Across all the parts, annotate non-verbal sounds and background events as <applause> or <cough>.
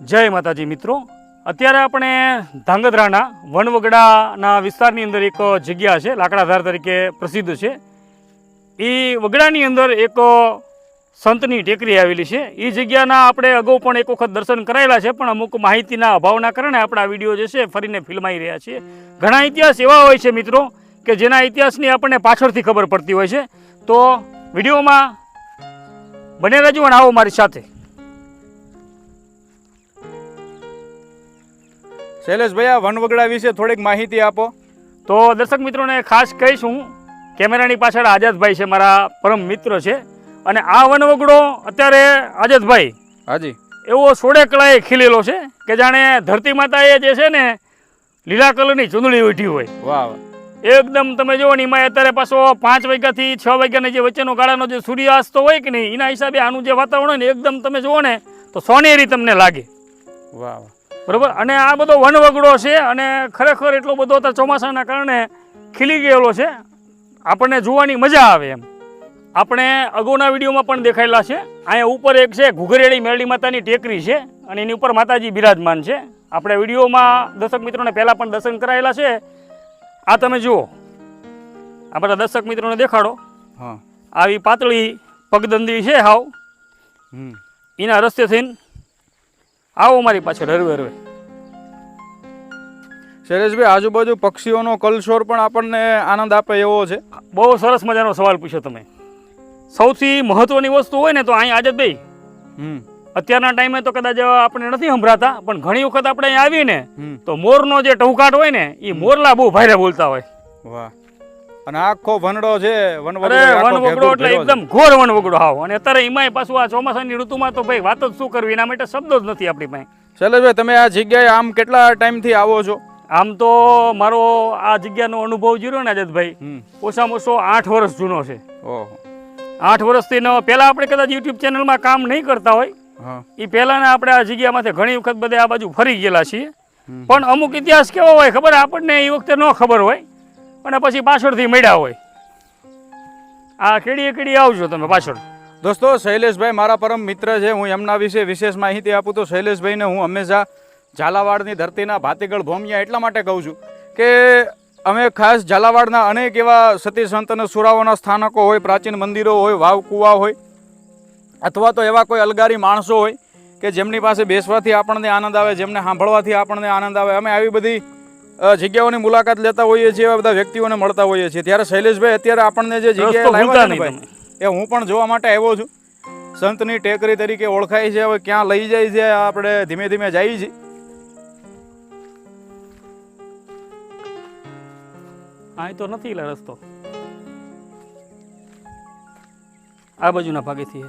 જય માતાજી મિત્રો. અત્યારે આપણે ધાંગધ્રાના વનવગડાના વિસ્તારની અંદર એક જગ્યા છે, લાકડાધાર તરીકે પ્રસિદ્ધ છે. એ વગડાની અંદર એક સંતની ટેકરી આવેલી છે. એ જગ્યાના આપણે અગાઉ પણ એક વખત દર્શન કરાયેલા છે, પણ અમુક માહિતીના અભાવના કારણે આપણે આ વીડિયો જે છે ફરીને ફિલ્માઈ રહ્યા છીએ. ઘણા ઇતિહાસ એવા હોય છે મિત્રો કે જેના ઇતિહાસની આપણને પાછળથી ખબર પડતી હોય છે. તો વિડીયોમાં બને અને આવો મારી સાથે. શૈલેષભાઈ આ વનવગડા વિશે થોડીક માહિતી આપો. તો દર્શક મિત્રોને ખાસ કહીશ હું કેમેરાની પાછળ આઝાદભાઈ છે મારા પરમ મિત્ર છે. અને આ વનવગડો અત્યારે આઝાદભાઈ હાજી. એવો સોળે કળાએ ખીલેલો છે કે જાણે ધરતી માતાએ જે છે ને લીલા કલરની ચૂંદડી ઉઠી હોય. વાહ વાહ. એકદમ તમે જુઓ ને એમાં અત્યારે પાછો પાંચ વાગ્યાથી છ વાગ્યાની જે વચ્ચેનો ગાળાનો જે સૂર્યાસ્ત હોય કે નહીં એના હિસાબે આનું જે વાતાવરણ હોય ને એકદમ તમે જુઓ ને તો સોનેરી તમને લાગે. વાહ. બરોબર? અને આ બધો વનવગડો છે અને ખરેખર એટલો બધો અત્યારે ચોમાસાના કારણે ખીલી ગયેલો છે. આપણને જોવાની મજા આવે એમ. આપણે અગાઉના વિડીયોમાં પણ દેખાયેલા છે. અહીંયા ઉપર એક છે ઘુઘરેડી મેરડી માતાની ટેકરી છે અને એની ઉપર માતાજી બિરાજમાન છે. આપણે વિડીયોમાં દર્શક મિત્રોને પહેલાં પણ દર્શન કરાયેલા છે. આ તમે જુઓ. આ બધા દર્શક મિત્રોને દેખાડો. હા. આવી પાતળી પગદંદી છે હાવ. એના રસ્તે થઈને આવો મારી પાછળ હરવે હરવે. શૈલેષભાઈ આજુબાજુ પક્ષીઓનો કલશોર પણ આપણને આનંદ આપે એવો છે. બહુ સરસ મજાનો સવાલ પૂછ્યો તમે. સૌથી મહત્વની વસ્તુ હોય ને તો અહીં આઝાદભાઈ હમ. અત્યારના ટાઈમે તો કદાચ આપણે નથી સંભળાતા પણ ઘણી વખત આપણે અહીં આવીએ ને તો મોરનો જે ટહુકાટ હોય ને એ મોરલા બહુ ભારે બોલતા હોય. વાહ. અને આખો વનડો છે વનવગડો અરે આખો વન વગડો ભેગો એટલે એકદમ ઘોર વનવગડો હાવ. અને અત્યારે એમાંય પાછું આ ચોમાસાની ઋતુમાં તો ભાઈ વાત જ શું કરવી? એના માટે શબ્દો જ નથી આપણી પાસે. શૈલેષભાઈ તમે આ જગ્યાએ આમ કેટલા ટાઈમથી આવો છો? આમ તો મારો આ જગ્યાનો અનુભવ જીરો ને આઝાદભાઈ ઓછામાં ઓછો આઠ વર્ષ જૂનો છે. આઠ વર્ષથી નો પહેલાં આપણે કદાચ યુટ્યુબ ચેનલમાં કામ નહીં કરતા હોય. એ પહેલાંના આપણે આ જગ્યામાંથી ઘણી વખત બધે આ બાજુ ફરી ગયેલા છીએ. પણ અમુક ઇતિહાસ કેવો હોય ખબર? આપણને એ વખતે ન ખબર હોય. અને પછી પાછળથી મળ્યા હોય. આ કેડીએ કેડી આવજો તમે પાછળ. દોસ્તો, શૈલેષભાઈ મારા પરમ મિત્ર છે, હું એમના વિશે વિશેષ માહિતી આપું તો શૈલેષભાઈને હું હંમેશા ઝાલાવાડની ધરતીના ભાતીગળ ભોમિયા એટલા માટે કહું છું કે અમે ખાસ ઝાલાવાડના અનેક એવા સતી સંત અને સુરાઓના સ્થાનકો હોય, પ્રાચીન મંદિરો હોય, વાવ, કુવા હોય, અથવા તો એવા કોઈ અલગારી માણસો હોય કે જેમની પાસે બેસવાથી આપણને આનંદ આવે, જેમને સાંભળવાથી આપણને આનંદ આવે. અમે આવી બધી જગ્યાઓની મુલાકાત લેતા હોઈએ છીએ એવા બધા વ્યક્તિઓને મળતા હોઈએ છીએ. ત્યારે શૈલેષભાઈ અત્યારે આપણને જે જગ્યાએ લાવ્યા છે ભાઈ, એ હું પણ જોવા માટે આવ્યો છું. સંતની ટેકરી તરીકે ઓળખાય છે હવે ક્યાં લઈ જાય છે આપણે ધીમે ધીમે જઈએ છીએ. અહીં તો નથી લે રસ્તો. આ બાજુના ભાગેથી.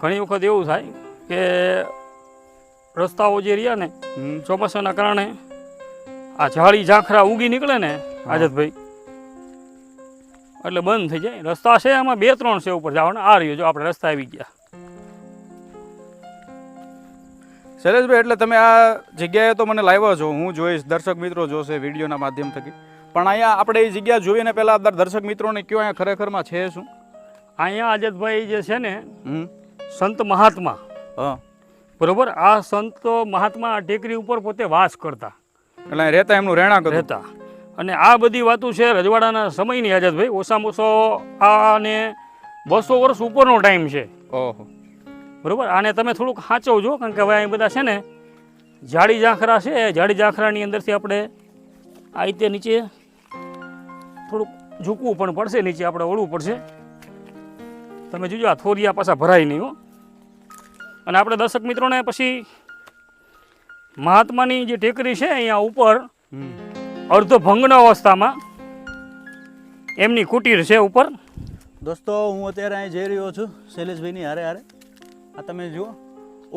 ઘણી વખત એવું થાય કે રસ્તાઓ જે રહ્યા ને ચોમાસાના કારણે આ ઝાડી ઝાંખરા ઉગી નીકળે ને આઝાદભાઈ એટલે બંધ થઈ જાય. રસ્તા છે આમાં બે ત્રણ છે ઉપર. જવાના આ રહ્યો જો આપણે રસ્તા આવી ગયા. શૈલેષભાઈ એટલે તમે આ જગ્યાએ તો મને લાવ્યા છો. હું જોઈશ દર્શક મિત્રો જોશે વિડીયોના માધ્યમ થકી પણ અહીંયા આપણે એ જગ્યા જોઈને પહેલાં દર્શક મિત્રોને કયો અહીંયા ખરેખરમાં છે શું? અહીંયા આજતભાઈ જે છે ને સંત મહાત્મા. હા. બરોબર? આ સંત મહાત્મા આ ટેકરી ઉપર પોતે વાસ કરતા. એટલે અહીં રહેતા એમનું રહેણાંક હતું. રહેતા. અને આ બધી વાતો છે રજવાડાના સમયની આઝાદભાઈ. ઓછામાં ઓછો આને બસો વર્ષ ઉપરનો ટાઈમ છે. ઓહો. બરાબર? આને તમે થોડુંક સાચવજો કારણ કે હવે અહીં બધા છે ને જાડી ઝાંખરા છે. જાડી ઝાંખરાની અંદરથી આપણે આ રીતે નીચે થોડુંક ઝૂકવું પણ પડશે નીચે આપણે ઓળવું પડશે. તમે જોજો આ થોરિયા પાછા ભરાય નહીં હો. અને આપણે દર્શક મિત્રોને પછી મહાત્માની જે ટેકરી છે અહીંયા ઉપર હમ અર્ધભંગ્ન અવસ્થામાં એમની કુટીર છે ઉપર. દોસ્તો હું અત્યારે અહીં જઈ રહ્યો છું શૈલેષભાઈની હારે હારે. આ તમે જુઓ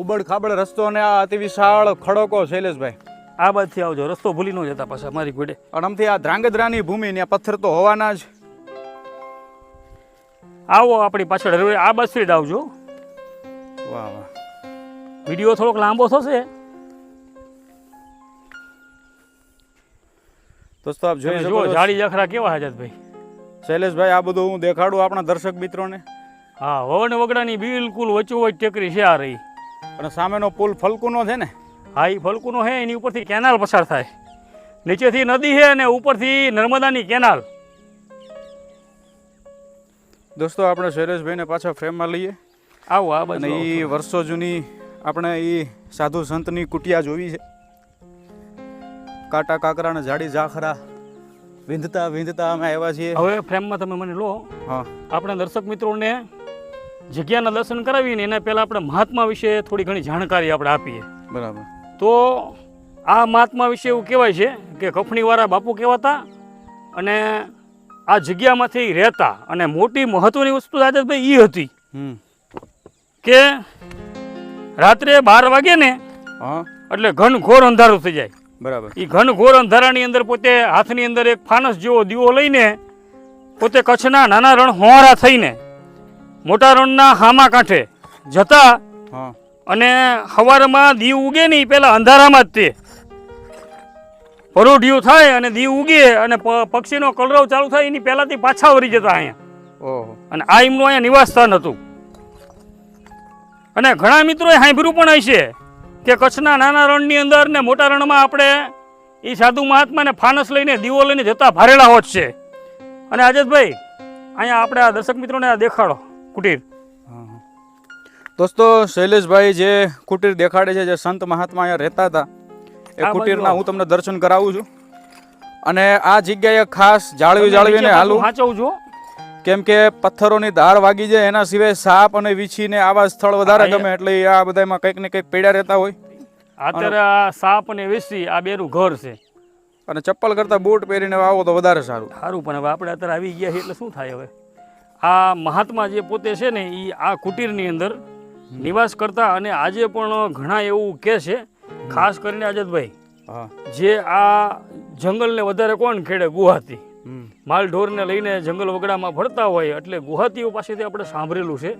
ઉબડ ખાબડ રસ્તો અને આ અતિ વિશાળ ખડકો શૈલેષભાઈ. આ બાજુથી આવજો રસ્તો ભૂલી ન જતા પાછા મારી ઘોડે અને આમથી આ ધ્રાંગધ્રાની ભૂમિ ને પથ્થર તો હોવાના જ. આવો આપણી પાછળ આ બાજુ જ આવજો. વાહ વાહ. વીડિયો થોડોક લાંબો થશે. દોસ્તો આપ જોઈ શકો જાડી જખરા કેવા હાજતભાઈ શૈલેષભાઈ આ બધું હું દેખાડું આપણા દર્શક મિત્રોને. હા વવન વગડાની બિલકુલ વચ્ચોવચ ટેકરી છે આ રહી. અને સામેનો પુલ ફલકુનો છે ને? હા એ ફલકુનો છે એની ઉપરથી કેનાલ પસાર થાય. નીચેથી નદી છે અને ઉપરથી નર્મદાની કેનાલ. દોસ્તો આપણે શૈલેષભાઈને પાછા ફ્રેમમાં લઈએ. આવો આ અને એ વર્ષો જૂની આપણે એ સાધુ સંતની કુટિયા જોવી છે. કાંટા કાકરા ને જાડી ઝાખરા. વિંધતા વિંધતા અમે આવ્યા છીએ. હવે ફ્રેમમાં તમે મને લો. હા. આપણે દર્શક મિત્રોને જગ્યાના દર્શન કરાવીને એના પહેલાં આપણે મહાત્મા વિશે થોડી ઘણી જાણકારી આપણે આપીએ. બરાબર. તો આ મહાત્મા વિશે એવું કહેવાય છે કે કફણીવાળા બાપુ કહેવાતા અને આ જગ્યામાંથી રહેતા અને મોટી મહત્વની વસ્તુ રાજેશભાઈ એ હતી કે રાત્રે બાર વાગે ને એટલે ઘનઘોર અંધારું થઈ જાય. બરાબર. એ ઘનઘોર અંધારાની અંદર પોતે હાથની અંદર એક ફાનસ જેવો દીવો લઈને પોતે કચ્છના નાના રણ હોવારા થઈને મોટા રણના હામા કાંઠે જતા અને સવારમાં દીવ ઉગે ને એ પહેલાં અંધારામાં જ તે. પરોઢિયું થાય અને દીવ ઉગે અને પક્ષીનો કલરવ ચાલુ થાય એની પહેલાંથી પાછા વળી જતા અહીંયા. ઓહો. અને આ એમનું અહીંયા નિવાસ સ્થાન હતું. અને ઘણા મિત્રોએ સાંભળ્યું પણ હશે. કે કચ્છના નાના રણની અંદર ને મોટા રણમાં આપણે એ સાધુ મહાત્માને ફાનસ લઈને દીવો લઈને જતા ભારેલા હોત છે. અને આજતભાઈ અહીંયા આપણે આ દર્શક મિત્રોને આ દેખાડો કુટીર. દોસ્તો શૈલેષભાઈ જે કુટીર દેખાડે છે જે સંત મહાત્મા અહીંયા રહેતા હતા એ કુટીરના હું તમને દર્શન કરાવું છું. અને આ જગ્યાએ ખાસ જાળવી જાળવીને હાલું. વાંચવું છો. કેમ કે પથ્થરોની ધાર વાગી જાય એના સિવાય સાપ અને વીછીને આવા સ્થળ વધારે ગમે એટલે આ બધામાં કંઈક ને કંઈક પડ્યા રહેતા હોય. અત્યારે આ સાપ અને વીછી આ બેનું ઘર છે. અને ચપ્પલ કરતાં બૂટ પહેરીને આવો તો વધારે સારું. સારું પણ હવે આપણે અત્યારે આવી ગયા છીએ એટલે શું થાય હવે? આ મહાત્મા જે પોતે છે ને એ આ કુટીરની અંદર નિવાસ કરતા અને આજે પણ ઘણા એવું કહે છે ખાસ કરીને હા. જે આ જંગલને વધારે કોણ ખેડે? ગુવાહાટી. માલ ઢોરને લઈને જંગલ વગડામાં ફરતા હોય એટલે ગુહાતીઓ પાસેથી આપણે સાંભળેલું છે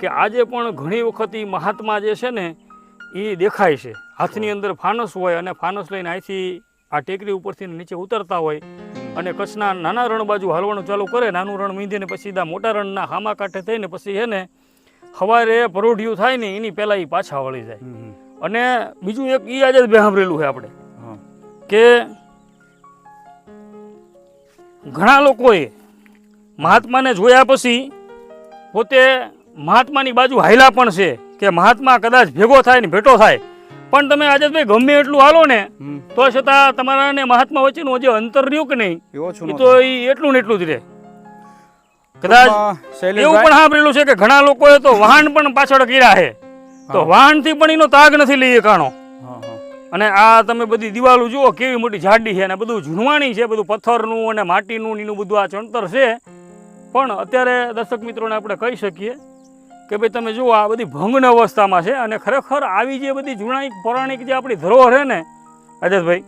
કે આજે પણ ઘણી વખત એ મહાત્મા જે છે ને એ દેખાય છે. હાથની અંદર ફાનસ હોય અને ફાનસ લઈને અહીંથી આ ટેકરી ઉપરથી નીચે ઉતરતા હોય અને કચ્છના નાના રણ બાજુ હાલવાનું ચાલુ કરે નાનું રણ મીંધીને પછી સીધા મોટા રણના હામા કાંઠે થઈને પછી છે ને સવારે પરોઢિયું થાય ને એની પહેલાં એ પાછા વળી જાય. અને બીજું એક એ આજે બે સાંભળેલું છે આપણે કે ઘણા લોકોએ મહાત્માને જોયા પછી પોતે મહાત્માની બાજુ હાયલા પણ છે કે મહાત્મા કદાચ ભેગો થાય ને ભેટો થાય. પણ તમે આજે ભાઈ ગમે એટલું હાલો ને તો છતાં તમારા ને મહાત્મા વચ્ચેનું જે અંતર રહ્યું કે નહીં? એ એ તો ઈ એટલું ને એટલું જ રહે. કદાચ એવું પણ સાંભળેલું છે કે ઘણા લોકોએ તો વાહન પણ પાછળ કર્યા છે. તો. વાહનથી પણ એનો તાગ નથી લઈએ કાણો અને આ તમે બધી દિવાલો જુઓ કેવી મોટી જાડી છે અને બધું ઝૂણવાણી છે બધું પથ્થરનું અને માટીનું એનું બધું આ ચણતર છે. પણ અત્યારે દર્શક મિત્રોને આપણે કહી શકીએ કે ભાઈ તમે જુઓ આ બધી ભંગન અવસ્થામાં છે અને ખરેખર આવી જે બધી જૂનાણી પૌરાણિક જે આપણી ધરોહર છે ને અજયભાઈ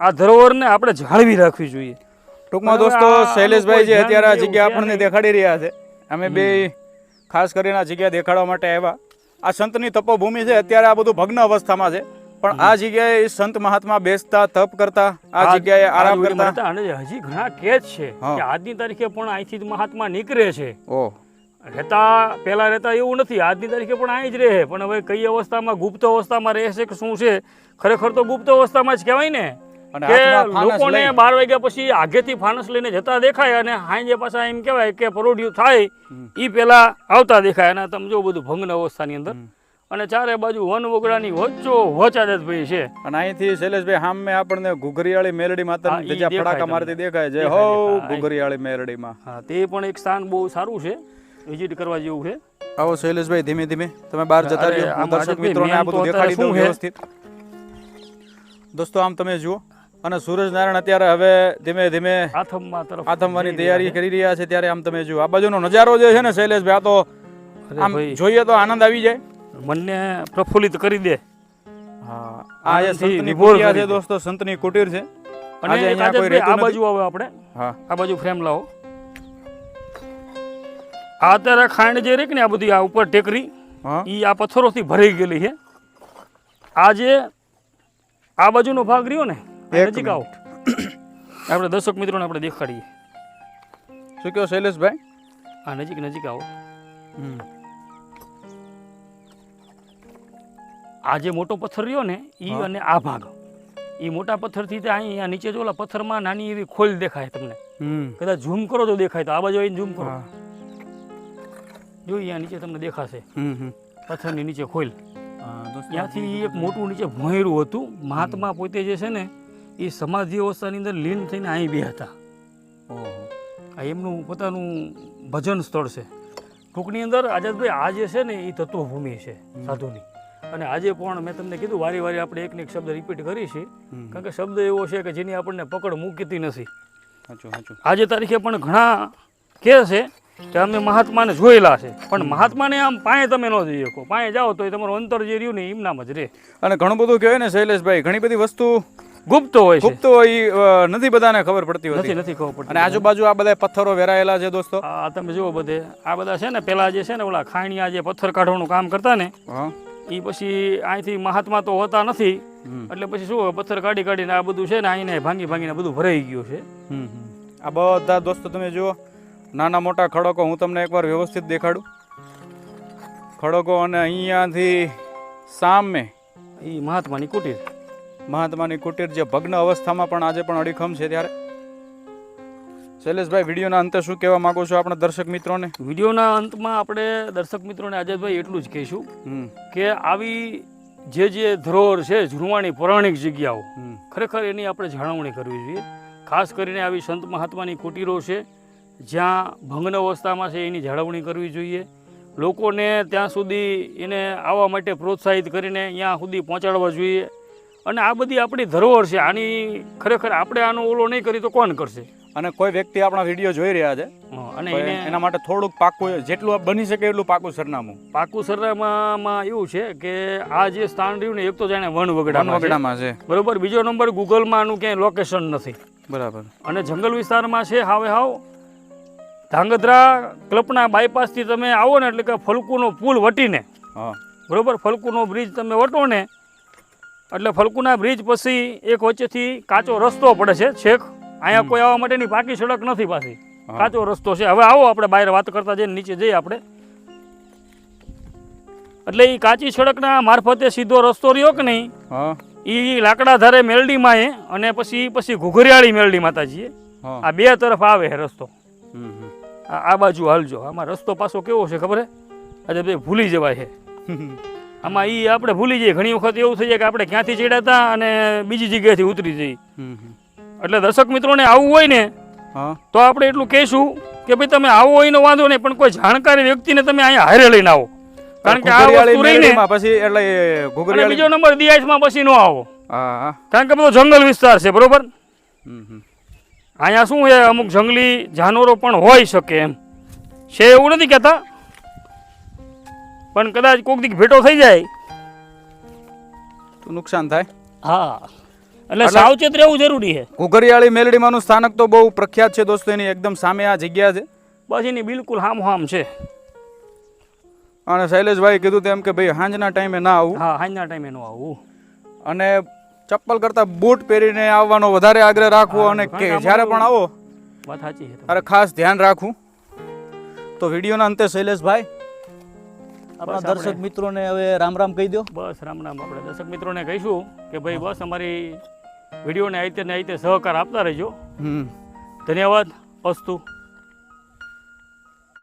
આ ધરોહરને આપણે જાળવી રાખવી જોઈએ. ટૂંકમાં દોસ્તો શૈલેષભાઈ જે અત્યારે આ જગ્યા આપણને દેખાડી રહ્યા છે અમે બે ખાસ કરીને આ જગ્યા દેખાડવા માટે આવ્યા. આ સંતની તપોભૂમિ છે અત્યારે આ બધું ભગ્ન અવસ્થામાં છે. પણ આ જગ્યાએ સંત મહાત્મા બેસતા તપ કરતા આ જગ્યાએ આરામ કરતા. અને હજી ઘણા કે છે કે આજની તારીખે પણ અહીંથી મહાત્મા નીકળે છે. ઓ. રહેતા પહેલા રહેતા એવું નથી આજની તારીખે પણ અહીં જ રહે. પણ હવે કઈ અવસ્થામાં ગુપ્ત અવસ્થામાં રહેશે કે શું છે? ખરેખર તો ગુપ્ત અવસ્થામાં જ કહેવાય ને કે લોકોને બાર વાગ્યા પછી આગેથી ફાનસ લઈને જતા દેખાય અને હાંજે પાછા એમ કહેવાય કે પરોઢિયું થાય એ પહેલા આવતા દેખાય. અને તમે જો બધું ભંગન અવસ્થાની અંદર. અને ચારે બાજુ વન વગડાની વચ્ચો વચ આદતભાઈ છે. અને અહીંથી શૈલેષભાઈ સામે આપણને ઘુઘરીયાળી મેલડી માતાની ધજા ફડાકા મારતી દેખાય છે. હો. ઘુઘરીયાળી મેલડીમાં હા તે પણ એક સ્થાન બહુ સારું છે. વિઝિટ કરવા જેવું છે. આવો શૈલેષભાઈ ધીમે ધીમે. તમે બહાર જતા રહ્યો. હું દર્શક મિત્રોને આ બધું દેખાડી દઉં વ્યવસ્થિત. દોસ્તો આમ તમે જુઓ. અને સૂરજનારાયણ અત્યારે હવે ધીમે ધીમે આથમમાં તરફ આથમવાની તૈયારી કરી રહ્યા છે. ત્યારે આમ તમે જુઓ. આ બાજુનો નજારો જે છે ને શૈલેષભાઈ આ તો આમ જોઈએ તો આનંદ આવી જાય. મનને પ્રફુલ્લિત કરી દે. હા આ જે સંતની કુટિયા છે દોસ્તો સંતની કુટીર છે. અને અહીંયા કોઈ આ બાજુ આવે આપણે. હા. આ બાજુ ફ્રેમ લાવો. આ અત્યારે ખાંડ જે રહી ને આ બધી આ ઉપર ટેકરી ઈ આ પથ્થરોથી ભરાઈ ગયેલી છે. આ જે આ બાજુનો ભાગ રહ્યો ને નજીક આવો. આપણે દર્શક મિત્રોને આપણે દેખાડીએ. શું કહો શૈલેષભાઈ? આ નજીક નજીક આવો. હમ. આ જે મોટો પથ્થર રહ્યો ને એ અને આ ભાગ. એ મોટા પથ્થરથી તે અહીંયા નીચે જો ઓલા પથ્થરમાં નાની એવી ખોલ દેખાય તમને. કદાચ ઝૂમ કરો તો દેખાય તો આ બાજુ આવીને ઝૂમ કરો. જો અહીંયા નીચે તમને દેખાશે. પથ્થરની નીચે ખોલ. ત્યાંથી એક મોટું નીચે ભોંયરું હતું. મહાત્મા પોતે જે છે ને એ સમાધિ અવસ્થાની અંદર લીન થઈને અહીં બે હતા. ઓહો. આ એમનું પોતાનું ભજન સ્થળ છે. ટૂંકની અંદર આઝાદભાઈ આ જે છે ને એ તત્વભૂમિ છે સાધુની. અને આજે પણ મેં તમને કીધું વારી વારી આપણે એક એક શબ્દ રિપીટ કરી છે કારણ કે શબ્દ એવો છે કે જેની આપણને પકડ મૂકતી નથી. આજે તારીખે પણ ઘણા કહે છે કે અમે મહાત્માને જોયેલા છે. પણ મહાત્માને આમ પાયે તમે ન જઈ શકો. પાયે જાઓ તો એ તમારું અંતર જે રહ્યું ને એમનામ જ રહે. અને ઘણું બધું કહેવાય ને શૈલેષભાઈ ઘણી બધી વસ્તુ ગુપ્ત હોય ગુપ્ત હોય નથી બધાને ખબર પડતી નથી નથી ખબર પડતી અને આજુબાજુ આ બધા પથ્થરો વેરાયેલા છે દોસ્તો? આ તમે જુઓ બધે. આ બધા છે ને પેલા જે છે ને ઓલા ખાણીયા જે પથ્થર કાઢવાનું કામ કરતા ને હા. એ પછી અહીંથી મહાત્મા તો હોતા નથી. એટલે પછી શું પથ્થર કાઢી કાઢીને આ બધું છે ને અહીંને ભાંગી ભાંગીને બધું ભરાઈ ગયું છે. આ બધા દોસ્તો તમે જુઓ નાના મોટા ખડકો હું તમને એકવાર વ્યવસ્થિત દેખાડું. ખડકો અને અહીંયાથી સામે એ મહાત્માની કુટીર. મહાત્માની કુટીર જે ભગ્ન અવસ્થામાં પણ આજે પણ અડીખમ છે ત્યારે. શૈલેષભાઈ વિડીયોના અંતે શું કહેવા માંગો છો આપણા દર્શક મિત્રોને? વિડીયોના અંતમાં આપણે દર્શક મિત્રોને આઝાદભાઈ એટલું જ કહીશું કે આવી જે જે ધરોહર છે જૂનવાણી પૌરાણિક જગ્યાઓ ખરેખર એની આપણે જાળવણી કરવી જોઈએ. ખાસ કરીને આવી સંત મહાત્માની કુટીરો છે જ્યાં ભગ્ન અવસ્થામાં છે એની જાળવણી કરવી જોઈએ. લોકોને ત્યાં સુધી એને આવવા માટે પ્રોત્સાહિત કરીને ત્યાં સુધી પહોંચાડવા જોઈએ. અને આ બધી આપણી ધરોહર છે આની ખરેખર આપણે આનો ઓલો નહીં કરી તો કોણ કરશે? અને કોઈ વ્યક્તિ આપણા વીડિયો જોઈ રહ્યા છે અને એને માટે થોડુંક પાકું જેટલું બની શકે એટલું પાકું સરનામું. પાકું સરનામામાં એવું છે કે આ જે સ્થાન રહ્યું ને એક તો જાણે વન વગડામાં છે. બરોબર? બીજો નંબર ગૂગલમાં આનું ક્યાંય લોકેશન નથી. બરાબર. અને જંગલ વિસ્તારમાં છે હાવે હાવ. ધાંગધ્રા કલ્પના બાયપાસથી તમે આવો ને એટલે કે ફલકુનો પુલ વટીને. હા. બરોબર? ફલકુનો બ્રિજ તમે વટો ને એટલે ફલકુના બ્રિજ પછી એક વચ્ચેથી કાચો રસ્તો પડે છે છેક. અહીંયા કોઈ આવવા માટેની પાકી સડક નથી પાછી. કાચો રસ્તો છે. હવે આવો આપણે બહાર વાત કરતા જઈને નીચે જઈએ આપણે. એટલે એ કાચી સડકના મારફતે સીધો રસ્તો રહ્યો કે નહીં? એ લાકડા ધારે મેલડીમાં એ અને પછી પછી ઘુઘરિયાળી મેલડી માતાજીએ. આ બે તરફ આવે છે રસ્તો. આ આ બાજુ હાલજો. આમાં રસ્તો પાછો કેવો છે ખબર આજે બે ભૂલી જવાય છે <laughs> આમાં એ આપણે ભૂલી જઈએ. ઘણી વખત એવું થઈ જાય કે આપણે ક્યાંથી ચડ્યા હતા અને બીજી જગ્યાએથી ઉતરી જઈએ. એટલે દર્શક મિત્રોને આવું હોય ને તો આપણે એટલું કહીશું કે ભાઈ તમે આવો હોય એનો વાંધો નહીં પણ કોઈ જાણકારી વ્યક્તિને તમે અહીંયા હારે લઈને આવો. કારણ કે આ વસ્તુ રહીને પછી એટલે બીજો નંબર દિયાસમાં પછી ન આવો. કારણ કે બધો જંગલ વિસ્તાર છે બરોબર. અહીંયા શું છે અમુક જંગલી જાનવરો પણ હોઈ શકે એમ. છે એવું નથી કહેતા? પણ કદાચ કોઈક દીક ભેટો થઈ જાય. તો નુકસાન થાય? હા. એટલે સાવચેત રહેવું જરૂરી છે. ઘુઘરિયાળી મેલડીમાંનું સ્થાનક તો બહુ પ્રખ્યાત છે દોસ્તો એની એકદમ સામે આ જગ્યા છે. બસ એની બિલકુલ હામ હામ છે. અને શૈલેષભાઈ કીધું તેમ કે ભાઈ સાંજના ટાઈમે ના આવું. હા હાંજના ટાઈમે ન આવું. અને ચપ્પલ કરતા બૂટ પહેરીને આવવાનો વધારે આગ્રહ રાખવો અને કે કે જ્યારે પણ આવો વાત સાચી છે અરે ખાસ ધ્યાન રાખવું. તો વિડીયોના અંતે શૈલેષભાઈ આપણા દર્શક મિત્રોને હવે રામ રામ કહી દો બસ રામ રામ. આપણે દર્શક મિત્રોને કહીશું કે ભાઈ બસ અમારી વિડીયોને આઈતે ને આઈતે સહકાર આપતા રહેજો. હમ. ધન્યવાદ અસ્તુ.